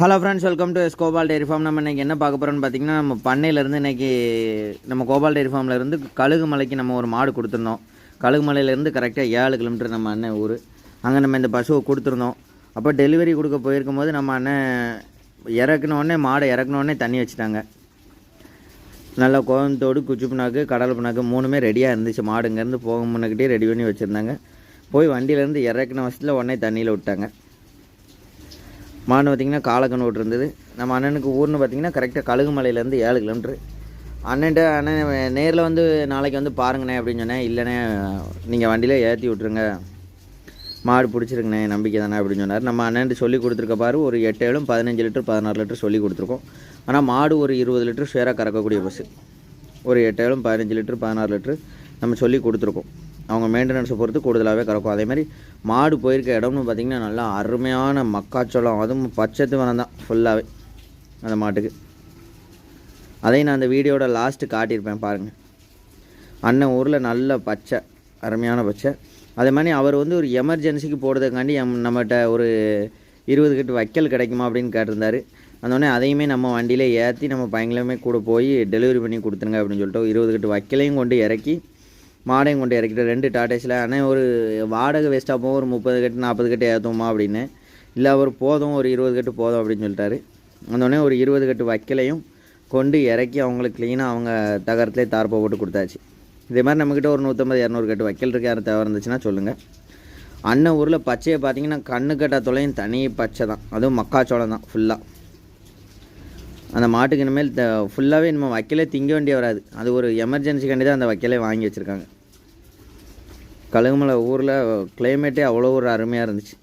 Hello friends welcome to S Gopal dairy farm நம்ம இன்றைக்கி என்ன பார்க்க போகிறோம்னு பார்த்தீங்கன்னா நம்ம பண்ணையிலேருந்து இன்றைக்கி நம்ம கோபால் டெய்ரி ஃபார்மிலேருந்து கழுகு மலைக்கு நம்ம ஒரு மாடு கொடுத்துருந்தோம். கழுகு மலையிலேருந்து கரெக்டாக ஏழு கிலோமீட்டர் நம்ம அண்ணன் ஊர். அங்கே நம்ம இந்த பசுவை கொடுத்துருந்தோம். அப்போ டெலிவரி கொடுக்க போயிருக்கும் போது நம்ம அண்ணன் இறக்குன உடனே மாடை இறக்குனோடனே தண்ணி வச்சுட்டாங்க. நல்லா கோயம்புத்தோடு குச்சி புண்ணாக்கு கடல் புண்ணாக்கு மூணுமே ரெடியாக இருந்துச்சு. மாடு இங்கேருந்து போக முன்னக்கிட்டே ரெடி பண்ணி வச்சுருந்தாங்க. போய் வண்டியிலேருந்து இறக்குன வசத்தில் உடனே தண்ணியில் விட்டாங்க. மாடு பார்த்திங்கன்னா காலக்கண் ஓட்டு இருந்தது நம்ம அண்ணனுக்கு ஊர்னு பார்த்திங்கன்னா கரெக்டாக கழுகுமலையிலேருந்து ஏழு கிலோமீட்ரு அண்ணன்ட்ட அண்ணன் நேரில் வந்து நாளைக்கு வந்து பாருங்கண்ணே அப்படின்னு சொன்னேன். இல்லைண்ணே நீங்கள் வண்டியில் ஏற்றி விட்ருங்க மாடு பிடிச்சிருங்கண்ணே நம்பிக்கை தானே அப்படின்னு சொன்னார். நம்ம அண்ணன்ட்டு சொல்லி கொடுத்துருக்க பாரு ஒரு எட்டு ஏழும் பதினஞ்சு லிட்டர் பதினாறு லிட்டர் சொல்லி கொடுத்துருக்கோம். ஆனால் மாடு ஒரு இருபது லிட்டர் ஷேராக கறக்கக்கூடிய பஸ்ஸு ஒரு எட்டு ஏழும் பதினஞ்சு லிட்டர் பதினாறு லிட்டர் நம்ம சொல்லி கொடுத்துருக்கோம். அவங்க மெயின்டெனன்ஸை பொறுத்து கூடுதலாகவே கறக்கும். அதே மாதிரி மாடு போயிருக்க இடம்னு பார்த்திங்கன்னா நல்லா அருமையான மக்காச்சோளம் அதுவும் பச்சத்து வனம் தான் ஃபுல்லாகவே அந்த மாட்டுக்கு. அதையும் நான் அந்த வீடியோட லாஸ்ட்டு காட்டியிருப்பேன் பாருங்கள் அண்ணன் ஊரில் நல்ல பச்சை அருமையான பச்சை. அதே மாதிரி அவர் வந்து ஒரு எமர்ஜென்சிக்கு போடுறதுக்காண்டி எம் நம்மகிட்ட ஒரு இருபது கட்டு வைக்கல் கிடைக்குமா அப்படின்னு கேட்டிருந்தார். அந்தோடனே அதையுமே நம்ம வண்டியிலே ஏற்றி நம்ம பையங்களுமே கூட போய் டெலிவரி பண்ணி கொடுத்துருங்க அப்படின்னு சொல்லிட்டு இருபது கட்டு வைக்கலையும் கொண்டு இறக்கி மாடையும் கொண்டு இறக்கிட்டு ரெண்டு டாட்டேஸில் ஆனால் ஒரு வாடகை வேஸ்ட்டாக போகும் ஒரு முப்பது கட்டு நாற்பது கட்டு ஏற்றுவோமா அப்படின்னு. இல்லை அவர் போதும் ஒரு இருபது கட்டு போதும் அப்படின்னு சொல்லிட்டாரு. அந்தோடனே ஒரு இருபது கட்டு வைக்கலையும் கொண்டு இறக்கி அவங்களுக்கு க்ளீனாக அவங்க தகரத்துலேயே தார்ப்பை போட்டு கொடுத்தாச்சு. இதே மாதிரி நம்மக்கிட்ட ஒரு நூற்றம்பது இரநூறு கட்டு வைக்கல் இருக்க. யாரும் தேவை இருந்துச்சுன்னா சொல்லுங்கள் அண்ணன் ஊரில் பச்சையை பார்த்தீங்கன்னா கண்ணு கட்டா தொலையும் தனி பச்சை தான். அதுவும் மக்காச்சோளம் தான் ஃபுல்லாக அந்த மாட்டுக்கு இனிமேல் த ஃபுல்லாகவே நம்ம வைக்கலே திங்க வேண்டிய வராது. அது ஒரு எமர்ஜென்சிக்காண்டி தான் அந்த வைக்கலே வாங்கி வச்சுருக்காங்க. கழுகுமலை ஊரில் கிளைமேட்டே அவ்வளோ ஒரு அருமையாக இருந்துச்சு.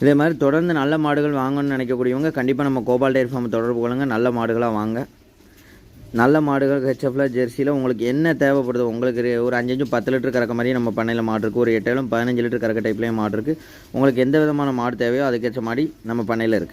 இதே மாதிரி தொடர்ந்து நல்ல மாடுகள் வாங்கணும்னு நினைக்கக்கூடியவங்க கண்டிப்பாக நம்ம கோபால் டேரி ஃபார்ம் தொடர்பு கொள்ளுங்க. நல்ல மாடுகளாக வாங்க. நல்ல மாடுகள் ஹெச்எஃப்ல ஜெர்சியில் உங்களுக்கு என்ன தேவைப்படுது உங்களுக்கு ஒரு- அஞ்சஞ்சு பத்து லிட்டர் கறக்க மாதிரியே நம்ம பண்ணையில் மாடு இருக்குது ஒரு எட்டாயிரம் பதினஞ்சு லிட்டர் கறக்க டைப்லேயும் மாடு இருக்குது உங்களுக்கு எந்த விதமான மாடு தேவையோ அதுக்கேற்ற மாதிரி நம்ம பண்ணையில் இருக்குது